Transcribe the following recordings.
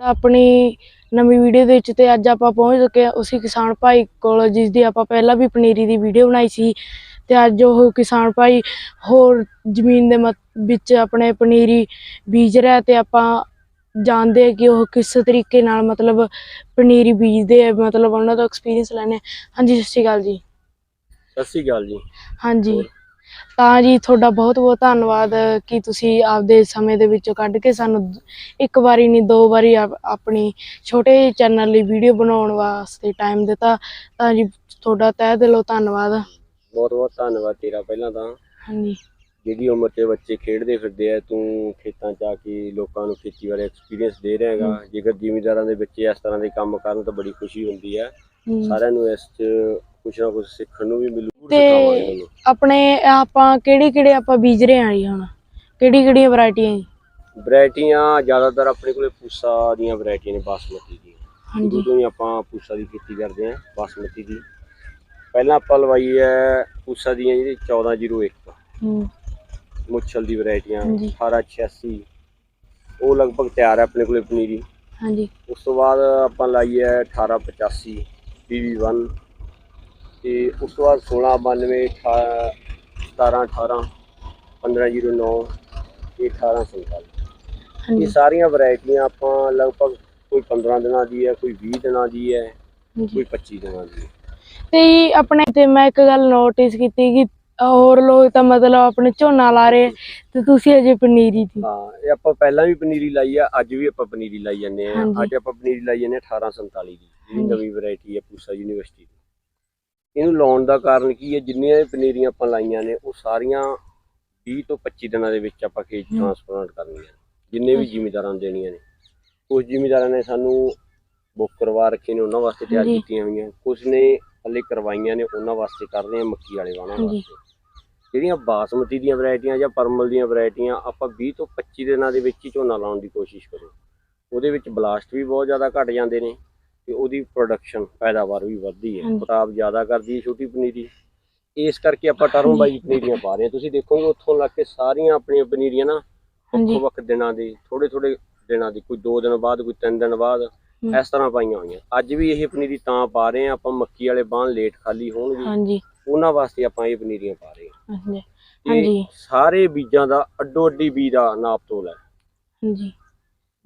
ਆਪਣੀ ਨਵੀਂ ਵੀਡੀਓ ਦੇ ਵਿੱਚ ਤੇ ਅੱਜ ਆਪਾਂ ਪਹੁੰਚ ਚੁੱਕੇ ਹਾਂ ਉਸੇ ਕਿਸਾਨ ਭਾਈ ਕੋਲ ਜਿਸ ਦੀ ਆਪਾਂ ਪਹਿਲਾਂ ਵੀ ਪਨੀਰੀ ਦੀ ਵੀਡੀਓ ਬਣਾਈ ਸੀ ਤੇ ਅੱਜ ਉਹ ਕਿਸਾਨ ਭਾਈ ਹੋਰ ਜ਼ਮੀਨ ਦੇ ਵਿੱਚ ਆਪਣੇ ਪਨੀਰੀ ਬੀਜ ਰਿਹਾ ਤੇ ਆਪਾਂ ਜਾਣਦੇ ਹਾਂ ਕਿ ਉਹ ਕਿਸ ਤਰੀਕੇ ਨਾਲ ਮਤਲਬ ਪਨੀਰੀ ਬੀਜਦੇ ਆ ਮਤਲਬ ਉਹਨਾਂ ਦਾ ਐਕਸਪੀਰੀਅੰਸ ਲੈਣੇ ਹਾਂਜੀ ਸਤਿ ਸ਼੍ਰੀ ਅਕਾਲ ਜੀ। ਸਤਿ ਸ਼੍ਰੀ ਅਕਾਲ ਜੀ। ਹਾਂਜੀ? ਤਾਂ ਜੀ ਤੁਹਾਡਾ ਬਹੁਤ ਬਹੁਤ ਧੰਨਵਾਦ ਕਿ ਤੁਸੀਂ ਆਪਦੇ ਸਮੇਂ ਦੇ ਵਿੱਚੋਂ ਕੱਢ ਕੇ ਸਾਨੂੰ ਇੱਕ ਵਾਰੀ ਨਹੀਂ ਦੋ ਵਾਰੀ ਆਪ- ਆਪਣੀ ਛੋਟੇ ਚੈਨਲ ਲਈ ਵੀਡੀਓ ਬਣਾਉਣ ਵਾਸਤੇ ਟਾਈਮ ਦਿੱਤਾ। ਤਾਂ ਜੀ ਤੁਹਾਡਾ ਤਹਿ ਦਿਲੋਂ ਧੰਨਵਾਦ। ਬਹੁਤ ਬਹੁਤ ਧੰਨਵਾਦ ਤੇਰਾ ਪਹਿਲਾਂ ਤਾਂ। ਹਾਂਜੀ। ਜਿਹੜੀ ਉਮਰ 'ਚ ਬੱਚੇ ਖੇਡਦੇ ਫਿਰਦੇ ਆ ਤੂੰ ਖੇਤਾਂ 'ਚ ਆ ਕੇ ਲੋਕਾਂ ਨੂੰ ਖੇਤੀ ਬਾਰੇ ਐਕਸਪੀਰੀਅੰਸ ਦੇ ਰਿਹਾ ਹੈਗਾ। ਜੇਕਰ ਜ਼ਿਮੀਂਦਾਰਾਂ ਦੇ ਬੱਚੇ ਇਸ ਤਰ੍ਹਾਂ ਦੇ ਕੰਮ ਕਰਨ ਤਾਂ ਬੜੀ ਖੁਸ਼ੀ ਹੁੰਦੀ ਹੈ ਸਾਰਿਆਂ ਨੂੰ ਇਸ 'ਚ ਕੁਛ ਨਾ ਕੁਛ ਸਿੱਖਣ ਨੂੰ ਵੀ ਮਿਲੂ ਤੇ ਆਪਣੇ ਆਪਾਂ ਕਿਹੜੇ ਕਿਹੜੇ ਆਪਾਂ ਬੀਜ ਰਹੇ ਹਾਂ ਜੀ ਹੁਣ? ਕਿਹੜੀ ਕਿਹੜੀਆਂ ਵੈਰਾਈਟੀਆਂ ਜੀ? ਵੈਰਾਈਟੀਆਂ ਜ਼ਿਆਦਾਤਰ ਆਪਣੇ ਕੋਲੇ ਪੂਸਾ ਦੀਆਂ ਵੈਰਾਈਟੀਆਂ ਨੇ ਬਾਸਮਤੀ ਦੀਆਂ। ਹਾਂਜੀ। ਤੋਂ ਹੀ ਆਪਾਂ ਪੂਸਾ ਦੀ ਖੇਤੀ ਕਰਦੇ ਹਾਂ ਬਾਸਮਤੀ ਦੀ। ਪਹਿਲਾਂ ਆਪਾਂ ਲਵਾਈ ਹੈ ਪੂਸਾ ਦੀਆਂ ਜਿਹੜੀ 1401 ਹਮ, ਮੁੱਛਲ ਦੀ ਵੈਰਾਈਟੀਆਂ ਹਾਂਜੀ। 1886 ਉਹ ਲਗਭਗ ਤਿਆਰ ਹੈ ਆਪਣੇ ਕੋਲੇ ਪਨੀਰੀ। ਹਾਂਜੀ। ਉਸ ਤੋਂ ਬਾਅਦ ਆਪਾਂ ਲਾਈ ਹੈ 1885 PV1 ਤੇ ਉਸ ਤੋਂ ਬਾਅਦ 1692 17 18 1509 ਤੇ 1847 ਇਹ ਸਾਰੀਆਂ ਵੈਰਾਈਟੀਆਂ ਆਪਾਂ ਲਗਭਗ ਕੋਈ 15 ਦਿਨਾਂ ਦੀ ਹੈ ਕੋਈ 20 ਦਿਨਾਂ ਦੀ ਹੈ ਕੋਈ 25 ਦਿਨਾਂ ਦੀ ਹੈ। ਤੇ ਆਪਣੇ ਤੇ ਮੈਂ ਇੱਕ ਗੱਲ ਨੋਟਿਸ ਕੀਤੀ ਕਿ ਹੋਰ ਲੋਕ ਤਾਂ ਮਤਲਬ ਆਪਣੇ ਝੋਨਾ ਲਾ ਰਹੇ ਤੇ ਤੁਸੀਂ ਅਜੇ ਪਨੀਰੀ ਦੀ ਹਾਂ ਇਹ ਆਪਾਂ ਪਹਿਲਾਂ ਵੀ ਪਨੀਰੀ ਲਾਈ ਆ ਅੱਜ ਵੀ ਆਪਾਂ ਪਨੀਰੀ ਲਾਈ ਜਾਂਦੇ ਆ ਹਾਂਜੀ। ਅੱਜ ਆਪਾਂ ਪਨੀਰੀ ਲਾਈ ਜਾਂਦੇ ਆ 1847 ਦੀ ਜਿਹੜੀ। ਨਵੀਂ ਵੈਰਾਈਟੀ ਹੈ ਪੂਸਾ ਯੂਨੀਵਰਸਿਟੀ ਦੀ ਇਹਨੂੰ ਲਾਉਣ ਦਾ ਕਾਰਨ ਕੀ ਹੈ ਜਿੰਨੀਆਂ ਇਹ ਪਨੀਰੀਆਂ ਆਪਾਂ ਲਾਈਆਂ ਨੇ ਉਹ ਸਾਰੀਆਂ 20 ਤੋਂ 25 ਦਿਨਾਂ ਦੇ ਵਿੱਚ ਆਪਾਂ ਖੇਤ। ਟ੍ਰਾਂਸਪਲਾਂਟ ਕਰਨੀਆਂ ਨੇ ਜਿੰਨੇ ਵੀ। ਜ਼ਿਮੀਦਾਰਾਂ ਨੂੰ ਦੇਣੀਆਂ ਨੇ ਕੁਝ ਜ਼ਿਮੀਦਾਰਾਂ ਨੇ ਸਾਨੂੰ ਬੁੱਕ ਕਰਵਾ ਰੱਖੇ ਨੇ ਉਹਨਾਂ ਵਾਸਤੇ ਤਿਆਰ ਹਾਂਜੀ। ਕੀਤੀਆਂ ਹੋਈਆਂ ਕੁਝ ਨੇ ਹਲੇ ਕਰਵਾਈਆਂ ਨੇ ਉਹਨਾਂ ਵਾਸਤੇ ਕਰ ਰਹੇ ਆ ਮੱਕੀ ਵਾਲੇ ਵਾਹਣਾਂ ਹਾਂਜੀ। ਵਾਸਤੇ ਜਿਹੜੀਆਂ ਬਾਸਮਤੀ ਦੀਆਂ ਵੈਰਾਈਟੀਆਂ ਜਾਂ ਪਰਮਲ ਦੀਆਂ ਵੈਰਾਈਟੀਆਂ ਆਪਾਂ 20 ਤੋਂ 25 ਦਿਨਾਂ ਦੇ ਵਿੱਚ ਹੀ ਝੋਨਾ ਲਾਉਣ ਦੀ ਕੋਸ਼ਿਸ਼ ਕਰੋ। ਉਹਦੇ ਵਿੱਚ ਬਲਾਸਟ ਵੀ ਬਹੁਤ ਜ਼ਿਆਦਾ ਘਟ ਜਾਂਦੇ ਨੇ ਤੇ ਉਹਦੀ ਪ੍ਰੋਡਕਸ਼ਨ ਪੈਦਾਵਾਰ ਵੀ ਵੱਧਦੀ ਹੈ। ਖਰਾਬ ਜ਼ਿਆਦਾ ਕਰਦੀ ਹੈ ਛੋਟੀ ਪਨੀਰੀ। ਇਸ ਕਰਕੇ ਆਪਾਂ ਟਰਮ ਬਾਈ ਪਨੀਰੀਆਂ ਪਾ ਰਹੇ ਹਾਂ। ਤੁਸੀਂ ਦੇਖੋਗੇ ਉੱਥੋਂ ਲੱਗ ਕੇ ਸਾਰੀਆਂ ਆਪਣੀਆਂ ਪਨੀਰੀਆਂ ਨਾ ਹਾਂਜੀ। ਵੱਖ ਵੱਖ ਦਿਨਾਂ ਦੀ ਥੋੜੇ ਥੋੜੇ ਦਿਨਾਂ ਦੀ ਕੋਈ 2 ਦਿਨ ਬਾਅਦ ਕੋਈ 3 ਦਿਨ ਬਾਅਦ। ਇਸ ਤਰ੍ਹਾਂ ਪਾਈਆਂ ਹੋਈਆਂ। ਅੱਜ ਵੀ ਇਹ ਪਨੀਰੀ ਤਾਂ ਪਾ ਰਹੇ ਹਾਂ। ਆਪਾਂ ਮੱਕੀ ਵਾਲੇ ਬਾਣ ਲੇਟ ਖਾਲੀ ਹੋਣਗੇ। ਹਾਂਜੀ। ਉਹਨਾਂ ਵਾਸਤੇ ਆਪਾਂ ਇਹ ਪਨੀਰੀਆਂ ਪਾ ਰਹੇ ਹਾਂ। ਹਾਂਜੀ। ਸਾਰੇ ਬੀਜਾਂ ਦਾ ਅੱਡੋ ਅੱਡੀ ਬੀਜ ਦਾ ਨਾਪ ਤੋਲ ਹੈ। ਹਾਂਜੀ।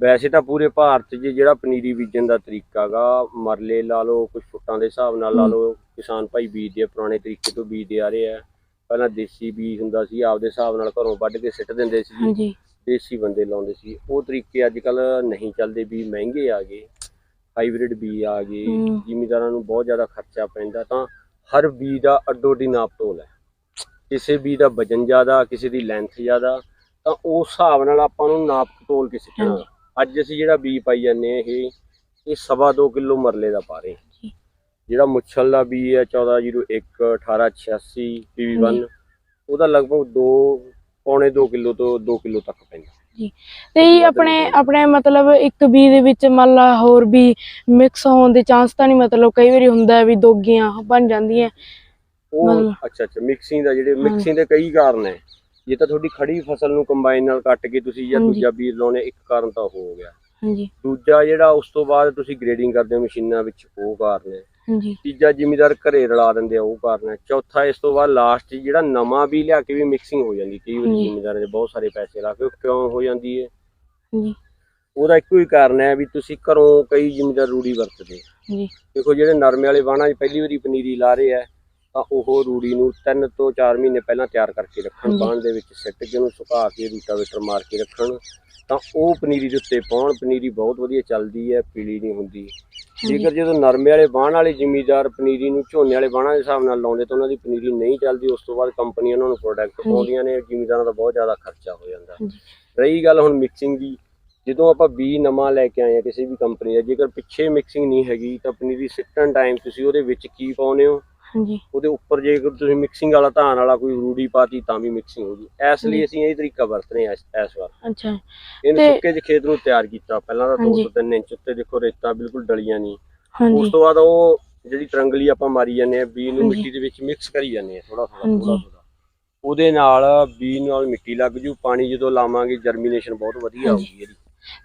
ਵੈਸੇ ਤਾਂ ਪੂਰੇ ਭਾਰਤ 'ਚ ਜਿਹੜਾ ਪਨੀਰੀ ਬੀਜਣ ਦਾ ਤਰੀਕਾ ਗਾ ਮਰਲੇ ਲਾ ਲਓ ਕੁਝ ਫੁੱਟਾਂ ਦੇ ਹਿਸਾਬ ਨਾਲ ਲਾ। ਲਓ ਕਿਸਾਨ ਭਾਈ ਬੀਜਦੇ ਆ ਪੁਰਾਣੇ ਤਰੀਕੇ ਤੋਂ ਬੀਜਦੇ ਆ ਰਹੇ ਆ। ਪਹਿਲਾਂ ਦੇਸੀ ਬੀਜ ਹੁੰਦਾ ਸੀ ਆਪਦੇ ਹਿਸਾਬ ਨਾਲ ਘਰੋਂ ਵੱਢ ਕੇ ਸਿੱਟ ਦਿੰਦੇ ਸੀ। ਹਾਂਜੀ। ਦੇਸੀ ਬੰਦੇ ਲਾਉਂਦੇ ਸੀ। ਉਹ ਤਰੀਕੇ ਅੱਜ ਕੱਲ ਨਹੀਂ ਚੱਲਦੇ ਵੀ ਮਹਿੰਗੇ ਆ ਗਏ। ਹਾਈਬ੍ਰਿਡ ਬੀਜ ਆ ਗਏ। ਜ਼ਿਮੀਦਾਰਾਂ ਨੂੰ ਬਹੁਤ ਜ਼ਿਆਦਾ ਖਰਚਾ ਪੈਂਦਾ ਤਾਂ ਹਰ ਬੀਜ ਦਾ ਅੱਡੋ ਅੱਡੀ ਨਾਪ ਤੋਲ ਹੈ ਕਿਸੇ ਬੀਜ ਦਾ ਵਜਨ ਜ਼ਿਆਦਾ ਕਿਸੇ ਦੀ ਲੈਂਥ ਜ਼ਿਆਦਾ ਤਾਂ ਉਸ ਹਿਸਾਬ ਨਾਲ ਆਪਾਂ ਨੂੰ ਨਾਪ ਤੋਲ ਕੇ ਹਾਂਜੀ। ਅੱਜ ਅਸੀਂ ਜਿਹੜਾ ਬੀਜ ਪਾਈ ਜਾਂਦੇ ਇਹ ਇਹ ਸਵਾ ਦੋ ਕਿਲੋ ਮਰਲੇ ਦਾ ਪਾ ਰਹੇ। ਜਿਹੜਾ ਮੁੱਛਲ ਦਾ ਬੀਜ ਹੈ 1401 1886 PV1 ਹਾਂਜੀ। ਉਹਦਾ ਲਗਭਗ 2 ਪੌਣੇ 2 ਕਿਲੋ ਤੋਂ 2 ਕਿਲੋ ਤੱਕ ਪੈਂਦਾ ਤੇ ਜੀ ਆਪਣੇ ਆਪਣੇ ਮਤਲਬ ਇੱਕ ਬੀ ਦੇ ਵਿੱਚ ਮੰਨ ਲਾ ਹੋਰ ਵੀ ਮਿਕਸ ਹੋਣ ਦੇ ਚਾਂਸ ਤਾਂ ਨਹੀਂ ਮਤਲਬ ਕਈ ਵਾਰੀ ਹੁੰਦਾ ਵੀ ਦੋਗੀਆਂ ਬਣ ਜਾਂਦੀਆਂ। ਉਹ ਮਤਲਬ- ਅੱਛਾ ਅੱਛਾ। ਮਿਕਸਿੰਗ ਦਾ ਜਿਹੜੇ। ਮਿਕਸਿੰਗ ਦੇ ਕਈ ਕਾਰਨ ਹੈ। ਜੇ ਤਾਂ ਤੁਹਾਡੀ ਖੜੀ ਫਸਲ ਨੂੰ ਕੰਬਾਈਨ ਨਾਲ ਕੱਟ ਕੇ ਤੁਸੀਂ ਜਾਂ ਹਾਂਜੀ। ਦੂਜਾ ਬੀਜ ਲਾਉਣੇ ਇੱਕ ਕਾਰਨ ਤਾਂ ਉਹ ਹੋ ਗਿਆ। ਹਾਂਜੀ। ਦੂਜਾ ਜਿਹੜਾ ਉਸ ਤੋਂ ਬਾਅਦ ਤੁਸੀਂ ਗ੍ਰੇਡਿੰਗ ਕਰਦੇ ਹੋ ਮਸ਼ੀਨਾਂ ਵਿੱਚ ਉਹ ਕਾਰਨ ਹੈ। ਹਾਂਜੀ। ਤੀਜਾ ਜ਼ਿਮੀਦਾਰ ਘਰੇ ਰਲਾ ਦਿੰਦੇ ਆ ਉਹ ਕਾਰਨ ਹੈ। ਚੌਥਾ ਇਸ ਤੋਂ ਬਾਅਦ ਲਾਸਟ ਜਿਹੜਾ ਨਵਾਂ ਵੀ ਲਿਆ ਕੇ ਵੀ ਮਿਕਸਿੰਗ ਹੋ ਜਾਂਦੀ ਕਈ ਵਾਰੀ। ਜ਼ਿਮੀਦਾਰਾਂ ਦੇ ਬਹੁਤ ਸਾਰੇ ਪੈਸੇ ਲਾ ਕੇ ਉਹ ਕਿਉਂ ਹੋ ਜਾਂਦੀ ਹੈ? ਹਾਂਜੀ। ਉਹਦਾ ਇੱਕੋ ਹੀ ਕਾਰਨ ਹੈ ਵੀ ਤੁਸੀਂ ਘਰੋਂ ਕਈ ਜ਼ਿਮੀਦਾਰ ਰੂੜੀ ਵਰਤਦੇ ਹਾਂਜੀ। ਦੇਖੋ ਜਿਹੜੇ ਨਰਮੇ ਵਾਲੇ ਵਾਹਣਾਂ 'ਚ ਪਹਿਲੀ ਵਾਰੀ ਪਨੀਰੀ ਲਾ ਰਹੇ ਆ ਤਾਂ ਉਹ ਰੂੜੀ ਨੂੰ 3 ਤੋਂ 4 ਮਹੀਨੇ ਪਹਿਲਾਂ ਤਿਆਰ ਕਰਕੇ ਰੱਖਣ। ਬਾਣ ਦੇ ਵਿੱਚ ਸਿੱਟ ਕੇ ਉਹਨੂੰ ਸੁਕਾ ਕੇ ਰੂਟਾਵੇਟਰ ਮਾਰ ਕੇ ਰੱਖਣ ਤਾਂ ਉਹ ਪਨੀਰੀ ਦੇ ਉੱਤੇ ਪਾਉਣ। ਪਨੀਰੀ ਬਹੁਤ ਵਧੀਆ ਚੱਲਦੀ ਹੈ ਪੀਲੀ ਨਹੀਂ ਹੁੰਦੀ। ਜੇਕਰ ਜਦੋਂ ਨਰਮੇ ਵਾਲੇ ਬਾਣ ਵਾਲੇ ਜ਼ਿਮੀਦਾਰ ਪਨੀਰੀ ਨੂੰ ਝੋਨੇ ਵਾਲੇ ਬਾਣਾਂ ਦੇ ਹਿਸਾਬ ਨਾਲ ਲਾਉਂਦੇ ਤਾਂ ਉਹਨਾਂ ਦੀ ਪਨੀਰੀ ਨਹੀਂ ਚੱਲਦੀ ਉਸ ਤੋਂ ਬਾਅਦ ਕੰਪਨੀਆਂ ਉਹਨਾਂ ਨੂੰ ਪ੍ਰੋਡਕਟ। ਪਾਉਂਦੀਆਂ ਨੇ ਜ਼ਿਮੀਦਾਰਾਂ ਦਾ ਬਹੁਤ ਜ਼ਿਆਦਾ ਖਰਚਾ ਹੋ ਜਾਂਦਾ। ਰਹੀ ਗੱਲ ਹੁਣ ਮਿਕਸਿੰਗ ਦੀ ਜਦੋਂ ਆਪਾਂ ਬੀ ਨਵਾਂ ਲੈ ਕੇ ਆਏ ਆ ਕਿਸੇ ਵੀ ਕੰਪਨੀ ਦਾ ਜੇਕਰ ਪਿੱਛੇ ਮਿਕਸਿੰਗ ਨਹੀਂ ਹੈਗੀ ਤਾਂ ਪਨੀਰੀ ਸਿੱਟਣ ਟਾਈਮ ਤੁਸੀਂ ਉਹਦੇ ਵਿੱਚ ਕੀ ਪਾਉਨੇ ਹੋ ਹਾਂਜੀ। ਉਹਦੇ ਉੱਪਰ ਜੇਕਰ ਤੁਸੀਂ ਮਿਕਸਿੰਗ ਵਾਲਾ ਧਾਨ ਵਾਲਾ ਕੋਈ ਰੂੜੀ ਪਾਤੀ ਤਾਂ ਵੀ ਮਿਕਸਿੰਗ ਹੋਗੀ ਇਸ ਲਈ ਅਸੀਂ ਇਹ ਤਰੀਕਾ ਵਰਤ ਰਹੇ ਹਾਂ ਇਸ ਵਾਰ। ਅੱਛਾ। ਇਹਨੂੰ ਸੁੱਕੇ ਜਿਹੇ ਖੇਤ ਨੂੰ ਤਿਆਰ ਕੀਤਾ। ਪਹਿਲਾਂ ਤਾਂ 2 ਹਾਂਜੀ। ਤੋਂ 3 ਇੰਚ ਉੱਤੇ ਦੇਖੋ ਰੇਤਾ ਬਿਲਕੁਲ ਡਲੀਆਂ ਨਹੀਂ। ਉਸ ਤੋਂ ਬਾਅਦ ਉਹ ਜਿਹੜੀ ਤਰੰਗਲੀ ਆਪਾਂ ਮਾਰੀ ਜਾਂਦੇ ਆ ਬੀ ਨੂੰ। ਮਿੱਟੀ ਦੇ ਵਿੱਚ ਮਿਕਸ ਕਰੀ ਜਾਂਦੇ ਆ ਥੋੜਾ ਥੋੜਾ। ਥੋੜਾ ਥੋੜਾ ਉਹਦੇ ਨਾਲ ਬੀ ਨਾਲ ਮਿੱਟੀ ਲੱਗ ਜੂ। ਪਾਣੀ ਜਦੋਂ ਲਾਵਾਂਗੇ ਜਰਮੀਨੇਸ਼ਨ ਬਹੁਤ ਵਧੀਆ। ਹੋਊਗੀ ਇਹਦੀ।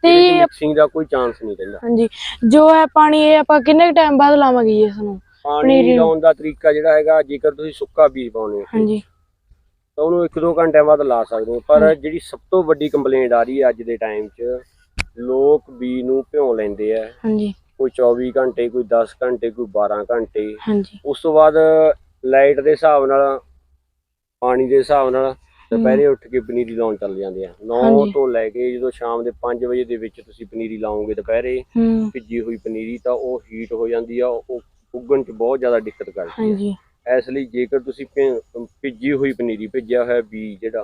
ਤੇ ਮਿਕਸਿੰਗ ਦਾ ਕੋਈ ਚਾਂਸ ਨਹੀਂ ਰਹਿੰਦਾ। ਹਾਂਜੀ। ਜੋ ਹੈ ਪਾਣੀ ਇਹ ਆਪਾਂ ਕਿੰਨੇ ਟਾਈਮ ਬਾਅਦ ਲਾਵਾਂਗੇ ਜੀ ਇਸ ਨੂੰ? ਪਾਣੀ ਲਾਉਣ ਦਾ ਤਰੀਕਾ ਜਿਹੜਾ ਹੈਗਾ ਜੇਕਰ ਤੁਸੀਂ ਸੁੱਕਾ ਬੀਜ ਪਾਉਣੇ ਹੋ। ਹਾਂਜੀ। ਤਾਂ ਉਹਨੂੰ 1-2 ਘੰਟਿਆਂ ਬਾਅਦ ਲਾ ਸਕਦੇ ਹੋ। ਪਰ ਜਿਹੜੀ ਸਭ ਤੋਂ ਵੱਡੀ ਕੰਪਲੇਂਟ ਆ ਰਹੀ ਹੈ ਅੱਜ ਦੇ ਟਾਈਮ 'ਚ ਲੋਕ ਬੀਜ ਨੂੰ ਭਿਉਂ ਲੈਂਦੇ ਆ। ਹਾਂਜੀ। ਕੋਈ 24 ਘੰਟੇ ਕੋਈ 10 ਘੰਟੇ ਕੋਈ 12 ਘੰਟੇ। ਹਾਂਜੀ। ਉਸ ਤੋਂ ਬਾਅਦ ਲਾਈਟ ਦੇ ਹਿਸਾਬ ਨਾਲ ਪਾਣੀ ਦੇ ਹਿਸਾਬ ਨਾਲ ਦੁਪਹਿਰੇ ਉੱਠ ਕੇ ਪਨੀਰੀ ਲਾਉਣ ਚੱਲ ਜਾਂਦੇ ਆ। 9 ਹਾਂਜੀ। ਤੋਂ ਲੈ ਕੇ ਜਦੋਂ ਸ਼ਾਮ ਦੇ 5 ਵਜੇ ਦੇ ਵਿੱਚ ਤੁਸੀਂ ਪਨੀਰੀ ਲਾਓਗੇ ਦੁਪਹਿਰੇ ਭਿੱਜੀ ਹੋਈ ਪਨੀਰੀ ਤਾਂ ਉਹ ਹੀਟ ਹੋ ਜਾਂਦੀ ਆ ਉਹ ਉੱਗਣ 'ਚ ਬਹੁਤ ਜ਼ਿਆਦਾ ਦਿੱਕਤ ਕਰਦੀ ਹੈ। ਹਾਂਜੀ। ਇਸ ਲਈ ਜੇਕਰ ਤੁਸੀਂ ਭਿ- ਭਿੱਜੀ ਹੋਈ ਪਨੀਰੀ ਭਿੱਜਿਆ ਹੋਇਆ ਬੀਜ ਜਿਹੜਾ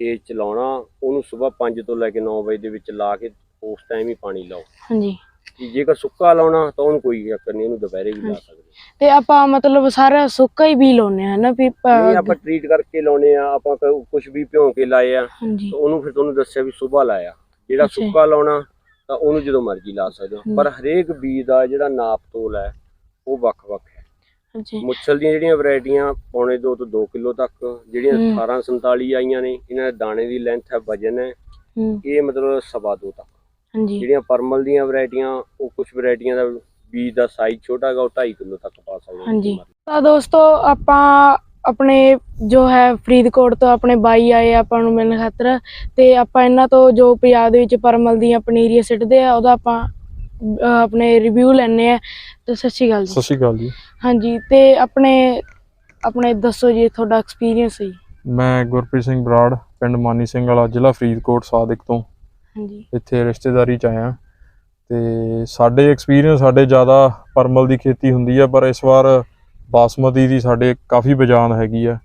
ਖੇਤ ਚ ਲਾਉਣਾ ਉਹਨੂੰ ਸਵੇਰ 5 ਤੋਂ ਲੈ ਕੇ 9 ਵਜੇ ਦੇ ਵਿੱਚ ਲਾ ਕੇ ਉਸ ਟਾਈਮ ਹੀ ਪਾਣੀ ਲਾਓ। ਹਾਂਜੀ। ਤੇ ਜੇਕਰ ਸੁੱਕਾ ਲਾਉਣਾ ਤਾਂ ਉਹਨੂੰ ਕੋਈ ਚੱਕਰ ਨਹੀਂ ਉਹਨੂੰ ਦੁਪਹਿਰੇ ਵੀ ਲਾ ਸਕਦੇ ਤੇ ਆਪਾਂ ਮਤਲਬ ਸਾਰਾ ਸੁੱਕਾ ਹੀ ਬੀ ਲਾਉਨੇ ਆ ਨਾ ਵੀ ਪ- ਨਹੀਂ ਆਪਾਂ ਟ੍ਰੀਟ ਕਰਕੇ ਲਾਉਨੇ ਆ ਆਪਾਂ ਕੁਝ ਵੀ ਭਿਉਂ ਕੇ ਲਾਏ ਆ ਹਾਂਜੀ। ਤਾਂ ਉਹਨੂੰ ਫਿਰ ਤੁਹਾਨੂੰ ਦੱਸਿਆ ਵੀ ਸਵੇਰ ਲਾਇਆ। ਜਿਹੜਾ ਅੱਛਾ। ਸੁੱਕਾ ਲਾਉਣਾ ਤਾਂ ਉਹਨੂੰ ਜਦੋਂ ਮਰਜ਼ੀ ਲਾ ਸਕਦੇ ਹੋ। ਪਰ ਹਰੇਕ ਬੀਜ ਦਾ ਜਿਹੜਾ ਨਾਪ ਤੋਲ ਹੈ ਉਹ ਵੱਖ-ਵੱਖ ਹੈ। ਹਾਂਜੀ। ਮੁੱਛਲ ਦੀਆਂ ਜਿਹੜੀਆਂ ਵੈਰਾਈਟੀਆਂ ਪੌਣੇ 2 ਤੋਂ 2 ਕਿਲੋ ਤੱਕ ਜਿਹੜੀਆਂ ਹਮ। 1847 ਆਈਆਂ ਨੇ ਇਹਨਾਂ ਦੇ ਦਾਣੇ ਦੀ ਲੈਂਥ ਹੈ ਵਜਨ ਹੈ। ਇਹ ਮਤਲਬ ਸਵਾ ਦੋ ਤੱਕ। ਹਾਂਜੀ। ਜਿਹੜੀਆਂ ਪਰਮਲ ਦੀਆਂ ਵੈਰਾਈਟੀਆਂ ਉਹ ਕੁਝ ਵੈਰਾਈਟੀਆਂ ਦਾ ਬੀਜ ਦਾ ਸਾਈਜ਼ ਛੋਟਾ ਹੈਗਾ ਉਹ 2.5 ਕਿਲੋ ਤੱਕ ਪਾ ਸਕਦੇ ਹੋ ਹਾਂਜੀ। ਤਾਂ ਦੋਸਤੋ ਆਪਾਂ ਆਪਣੇ ਜੋ ਹੈ ਫਰੀਦਕੋਟ ਤੋਂ ਆਪਣੇ ਬਾਈ ਆਏ ਆਪਾਂ ਨੂੰ ਮਿਲਣ ਖਾਤਰ। ਤੇ ਆਪਾਂ ਇਹਨਾਂ ਤੋਂ ਜੋ ਪੰਜਾਬ ਦੇ ਵਿੱਚ ਪਰਮਲ ਦੀਆਂ ਪਨੀਰੀਆਂ ਸਿੱਟਦੇ ਆ ਉਹਦਾ ਆਪਾਂ ਆਪਣੇ ਰਿਵਿਊ ਲੈਣੇ ਆ। ਤੇ ਸਤਿ ਸ਼੍ਰੀ ਅਕਾਲ ਜੀ। ਸਤਿ ਸ਼੍ਰੀ ਅਕਾਲ ਜੀ। ਹਾਂਜੀ ਤੇ ਆਪਣੇ ਆਪਣੇ ਦੱਸੋ ਜੀ ਤੁਹਾਡਾ ਐਕਸਪੀਰੀਅੰਸ ਜੀ। ਮੈਂ ਗੁਰਪ੍ਰੀਤ ਸਿੰਘ ਬਰਾੜ ਪਿੰਡ ਮਾਨੀ ਸਿੰਘ ਵਾਲਾ ਜ਼ਿਲ੍ਹਾ ਫਰੀਦਕੋਟ ਸਾਦਿਕ ਤੋਂ। ਹਾਂਜੀ। ਇੱਥੇ ਰਿਸ਼ਤੇਦਾਰੀ ਚ ਆਇਆ। ਤੇ ਸਾਡੇ ਐਕਸਪੀਰੀਅੰਸ ਸਾਡੇ ਜ਼ਿਆਦਾ ਪਰਮਲ ਦੀ ਖੇਤੀ ਹੁੰਦੀ ਆ ਪਰ ਇਸ ਵਾਰ ਬਾਸਮਤੀ ਦੀ ਸਾਡੇ ਕਾਫੀ ਬਜਾਨ ਹੈਗੀ ਆ।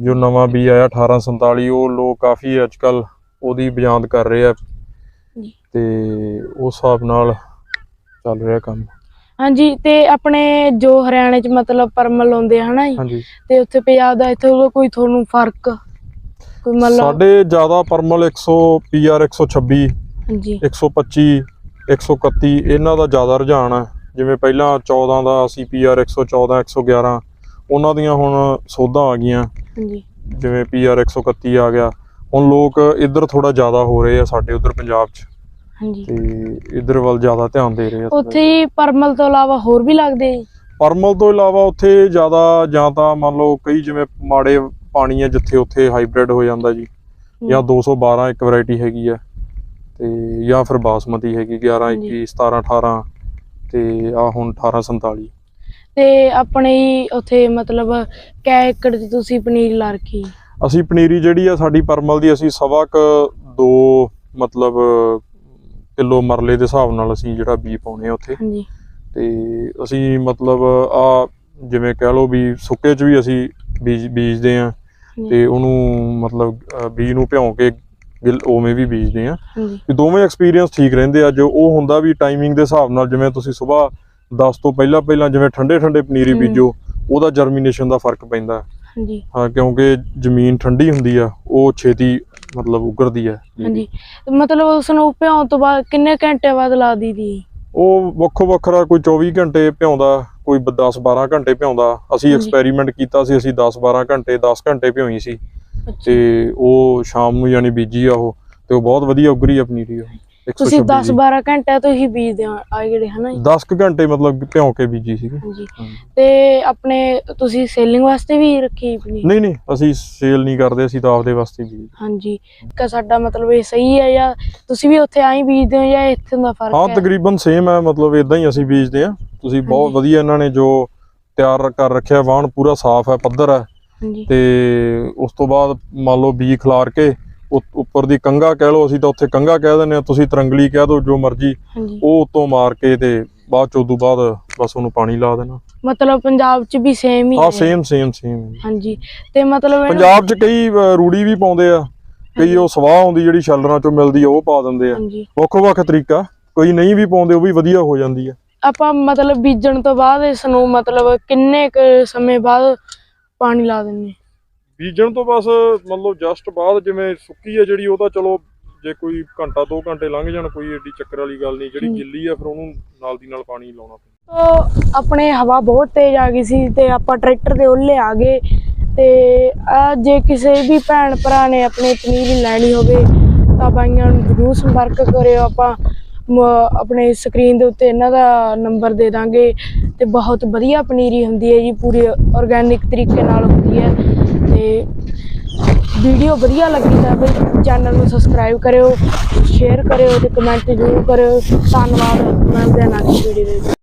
ਜੋ ਨਵਾਂ ਬੀ ਆਇਆ 1847 ਉਹ ਲੋਕ ਕਾਫੀ ਅੱਜਕੱਲ ਉਹਦੀ ਬਜਾਂਦ ਕਰ ਰਹੇ ਆ। ਤੇ ਉਸ ਹਿਸਾਬ ਨਾਲ ਚੱਲ ਰਿਹਾ ਕੰਮ। ਹਾਂਜੀ ਤੇ ਆਪਣੇ ਜੋ ਹਰਿਆਣੇ ਚ ਮਤਲਬ ਪਰਮਲ ਆਉਂਦੇ ਆ ਹਨਾ ਜੀ? ਹਾਂਜੀ। ਤੇ ਉੱਥੇ ਪੰਜਾਬ ਦਾ ਇੱਥੇ ਉਹਦਾ ਕੋਈ ਤੁਹਾਨੂੰ ਫ਼ਰਕ? ਕੋਈ ਮਤਲਬ ਸਾਡੇ ਜ਼ਿਆਦਾ ਪਰਮਲ 100 ਪੀਆਰ 126 ਹਾਂਜੀ। 125 131 ਇਹਨਾਂ ਦਾ ਜ਼ਿਆਦਾ ਰੁਝਾਨ ਹੈ ਜਿਵੇਂ ਪਹਿਲਾਂ 14 ਦਾ ਅਸੀਂ ਪੀਆਰ 114 111 ਉਹਨਾਂ ਦੀਆਂ ਹੁਣ ਸੋਧਾਂ ਆ ਗਈਆਂ। ਹਾਂਜੀ। ਜਿਵੇਂ ਪੀਆਰ 131 ਆ ਗਿਆ। ਹੁਣ ਲੋਕ ਇੱਧਰ ਥੋੜਾ ਜ਼ਿਆਦਾ ਹੋ ਰਹੇ ਆ ਸਾਡੇ ਉਧਰ ਪੰਜਾਬ 'ਚ। ਹਾਂਜੀ ਤੇ ਇੱਧਰ ਵੱਲ ਜ਼ਿਆਦਾ ਧਿਆਨ ਦੇ ਰਹੇ ਆ ਉੱਥੇ ਹੀ ਪਰਮਲ ਤੋਂ ਇਲਾਵਾ ਹੋਰ ਵੀ ਲੱਗਦੇ ਆ ਜੀ? ਪਰਮਲ ਤੋਂ ਇਲਾਵਾ ਉੱਥੇ ਜ਼ਿਆਦਾ ਜਾਂ ਤਾਂ ਮੰਨ ਲਓ ਕਈ ਜਿਵੇਂ ਮਾੜੇ ਪਾਣੀ ਆ ਜਿੱਥੇ ਉੱਥੇ ਹਾਈਬ੍ਰਿਡ ਹੋ ਜਾਂਦਾ ਜੀ ਜਾਂ 212 ਇੱਕ ਵੈਰਾਈਟੀ ਹੈਗੀ ਆ ਤੇ ਜਾਂ ਫਿਰ ਬਾਸਮਤੀ ਹੈਗੀ 11 ਹਾਂਜੀ। 21 17 18 ਤੇ ਆ ਹੁਣ 1847 ਤੇ ਆਪਣੇ ਹੀ ਉੱਥੇ ਮਤਲਬ ਕੈ ਏਕੜ ਚ ਤੁਸੀਂ ਪਨੀਰ ਲਾ ਰੱਖੀ ਅਸੀਂ ਪਨੀਰੀ ਜਿਹੜੀ ਆ ਸਾਡੀ ਪਰਮਲ ਦੀ ਅਸੀਂ ਸਵਾ ਕ ਦੋ ਮਤਲਬ ਕਿਲੋ ਮਰਲੇ ਦੇ ਹਿਸਾਬ ਨਾਲ ਅਸੀਂ ਜਿਹੜਾ ਬੀ ਪਾਉਣੇ ਆ ਉੱਥੇ। ਹਾਂਜੀ। ਤੇ ਅਸੀਂ ਮਤਲਬ ਆ ਜਿਵੇਂ ਕਹਿ ਲਓ ਵੀ ਸੁੱਕੇ 'ਚ ਵੀ ਅਸੀਂ ਬੀਜ ਬੀਜਦੇ ਆ। ਤੇ ਉਹਨੂੰ ਮਤਲਬ ਬੀਜ ਨੂੰ ਭਿਉਂ ਕੇ ਗਿਲ- ਉਵੇਂ ਵੀ ਬੀਜਦੇ ਆ। ਵੀ ਦੋਵੇਂ ਐਕਸਪੀਰੀਅੰਸ ਠੀਕ ਰਹਿੰਦੇ ਆ। ਜੋ ਉਹ ਹੁੰਦਾ ਵੀ ਟਾਈਮਿੰਗ ਦੇ ਹਿਸਾਬ ਨਾਲ ਜਿਵੇਂ ਤੁਸੀਂ ਸਵੇਰ 10 ਤੋਂ ਪਹਿਲਾਂ ਪਹਿਲਾਂ ਜਿਵੇਂ ਠੰਡੇ ਠੰਡੇ ਪਨੀਰੀ। ਬੀਜੋ ਉਹਦਾ ਜਰਮੀਨੇਸ਼ਨ ਦਾ ਫ਼ਰਕ ਪੈਂਦਾ। ਹਾਂਜੀ। ਹਾਂ ਕਿਉਂਕਿ ਜ਼ਮੀਨ ਠੰਡੀ ਹੁੰਦੀ ਆ ਉਹ ਛੇਤੀ ਮਤਲਬ ਉਗਰਦੀ ਆ ਹਾਂਜੀ। ਮਤਲਬ ਉਸ ਨੂੰ ਭਿਉਣ ਤੋਂ ਬਾਅਦ ਕਿੰਨੇ ਘੰਟੇ ਬਾਅਦ ਲਾ ਦੀਦੀ? ਉਹ ਵੱਖੋ ਵੱਖਰਾ ਕੋਈ 24 ਘੰਟੇ ਭਿਉਂਦਾ ਕੋਈ 10 12 ਘੰਟੇ ਭਿਉਂਦਾ। ਅਸੀਂ। ਐਕਸਪੈਰੀਮੈਂਟ ਕੀਤਾ ਸੀ ਅਸੀਂ 10 12 ਘੰਟੇ 10 ਘੰਟੇ ਭਿਉਈ ਸੀ। ਤੇ ਉਹ ਸ਼ਾਮ ਨੂੰ ਯਾਨੀ ਬੀਜੀ ਆ ਉਹ ਤੇ ਉਹ ਬਹੁਤ ਵਧੀਆ ਉਗਰੀ ਆ ਪਨੀਰੀ ਉਹ ਤੁਸੀਂ 126 10 12 ਘੰਟੇ ਤੋਂ ਹੀ ਬੀਜਦੇ ਆ ਆ ਜਿਹੜੇ ਹਨਾ ਜੀ? 10 ਕੁ ਘੰਟੇ ਮਤਲਬ ਭਿਉਂ ਕੇ ਬੀਜੀ ਸੀ ਹਾਂਜੀ। ਤੇ ਆਪਣੇ ਤੁਸੀਂ ਸੇਲਿੰਗ ਵਾਸਤੇ ਵੀ ਰੱਖੀ ਪਨੀਰ ਨਹੀਂ ਨਹੀਂ ਅਸੀਂ ਸੇਲ ਨਹੀਂ ਕਰਦੇ ਅਸੀਂ ਤਾਂ ਆਪਦੇ ਵਾਸਤੇ ਬੀਜ ਹਾਂਜੀ। ਕਿ ਸਾਡਾ ਮਤਲਬ ਇਹ ਸਹੀ ਹੈ ਜਾਂ ਤੁਸੀਂ ਵੀ ਉੱਥੇ ਆਈ ਬੀਜਦੇ ਹੋ ਜਾਂ ਇੱਥੇ ਦਾ ਫ਼ਰਕ ਹਾਂ ਹੈ? ਤਕਰੀਬਨ ਸੇਮ ਹੈ ਮਤਲਬ ਇਦਾਂ ਹੀ ਅਸੀਂ ਬੀਜਦੇ ਆ ਤੁਸੀਂ ਬਹੁਤ। ਵਧੀਆ ਇਹਨਾਂ ਨੇ ਜੋ ਤਿਆਰ ਕਰ ਰੱਖਿਆ ਵਾਹਣ ਪੂਰਾ ਸਾਫ਼ ਹੈ ਪੱਧਰ ਹੈ। ਤੇ ਉਸ ਤੋਂ ਬਾਅਦ ਮੰਨ ਲਓ ਬੀਜ ਖਿਲਾਰ ਕੇ ਉੱਪਰ ਦੀ ਕੰਗਾ ਕਹਿ ਲਓ ਅਸੀਂ ਤਾਂ ਉੱਥੇ ਕੰਗਾ ਕਹਿ ਦਿੰਦੇ ਆ ਤੁਸੀਂ ਤਰੰਗਲੀ ਕਹਿ ਦਿਓ ਜੋ ਮਰਜ਼ੀ। ਉਹ ਉਤੋਂ ਮਾਰ ਕੇ ਤੇ ਬਾਅਦ ਚ ਉਦੋਂ ਬਾਅਦ ਬਸ ਉਹਨੂੰ ਪਾਣੀ ਲਾ ਦੇਣਾ। ਮਤਲਬ ਪੰਜਾਬ 'ਚ ਵੀ ਸੇਮ ਹੀ ਹਾਂ ਸੇਮ ਸੇਮ ਸੇਮ ਹਾਂਜੀ। ਤੇ ਮਤਲਬ ਪੰਜਾਬ ਚ ਕਈ ਰੂੜੀ ਵੀ ਪਾਉਂਦੇ ਆ। ਕਈ ਉਹ ਸਵਾਹ ਆਉਂਦੀ ਜਿਹੜੀ ਛੱਲਰਾਂ ਚੋਂ ਮਿਲਦੀ ਆ ਉਹ ਪਾ ਦਿੰਦੇ ਆ। ਹਾਂਜੀ। ਵੱਖੋ ਵੱਖ ਤਰੀਕਾ। ਕੋਈ ਨਹੀਂ ਵੀ ਪਾਉਂਦੇ ਉਹ ਵੀ ਵਧੀਆ ਹੋ ਜਾਂਦੀ ਆ। ਆਪਾਂ ਮਤਲਬ ਬੀਜਣ ਤੋਂ ਬਾਅਦ ਇਸ ਨੂੰ ਮਤਲਬ ਕਿੰਨੇ ਕੁ ਸਮੇਂ ਬਾਅਦ ਪਾਣੀ ਲਾ ਦਿੰਨੇ ਬੀਜਣ ਤੋਂ ਬਸ ਮਤਲਬ ਜਸਟ ਬਾਅਦ ਜਿਵੇਂ ਸੁੱਕੀ ਆ ਜਿਹੜੀ ਉਹ ਤਾਂ ਚਲੋ ਜੇ ਕੋਈ ਘੰਟਾ 2 ਘੰਟੇ ਲੰਘ ਜਾਣ ਕੋਈ ਏਡੀ ਚੱਕਰ ਵਾਲੀ ਗੱਲ ਨਹੀਂ ਜਿਹੜੀ। ਗਿੱਲੀ ਆ ਫਿਰ ਉਹਨੂੰ ਨਾਲ ਦੀ ਨਾਲ ਪਾਣੀ ਲਾਉਣਾ ਪੈਂਦਾ। ਤੋ ਆਪਣੇ ਹਵਾ ਬਹੁਤ ਤੇਜ਼ ਆ ਗਈ ਸੀ ਤੇ ਆਪਾਂ ਟਰੈਕਟਰ ਦੇ ਉੱਲੇ ਆ ਗਏ ਤੇ ਜੇ ਕਿਸੇ ਵੀ ਭੈਣ ਭਰਾ ਨੇ ਆਪਣੀ ਪਨੀਰੀ ਲੈਣੀ ਹੋਵੇ ਤਾਂ ਬਾਈਆਂ ਨੂੰ ਜ਼ਰੂਰ ਸੰਪਰਕ ਕਰਿਓ। ਆਪਾਂ ਆਪਣੇ ਸਕਰੀਨ ਦੇ ਉੱਤੇ ਇਹਨਾਂ ਦਾ ਨੰਬਰ ਦੇ ਦਾਂਗੇ ਤੇ ਬਹੁਤ ਵਧੀਆ ਪਨੀਰੀ ਹੁੰਦੀ ਹੈ ਜੀ ਪੂਰੀ ਆਰਗੈਨਿਕ ਤਰੀਕੇ ਨਾਲ ਹੁੰਦੀ ਹੈ। ਤੇ ਵੀਡੀਓ ਵਧੀਆ ਲੱਗੀ ਤਾਂ ਬਈ ਚੈਨਲ ਨੂੰ ਸਬਸਕ੍ਰਾਈਬ ਕਰਿਓ ਸ਼ੇਅਰ ਕਰਿਓ ਤੇ ਕਮੈਂਟ ਜ਼ਰੂਰ ਕਰਿਓ। ਧੰਨਵਾਦ ਮਿਲਦੇ ਦੇ ਨੈਕਸਟ ਵੀਡੀਓ ਦੇ ਵਿੱਚ।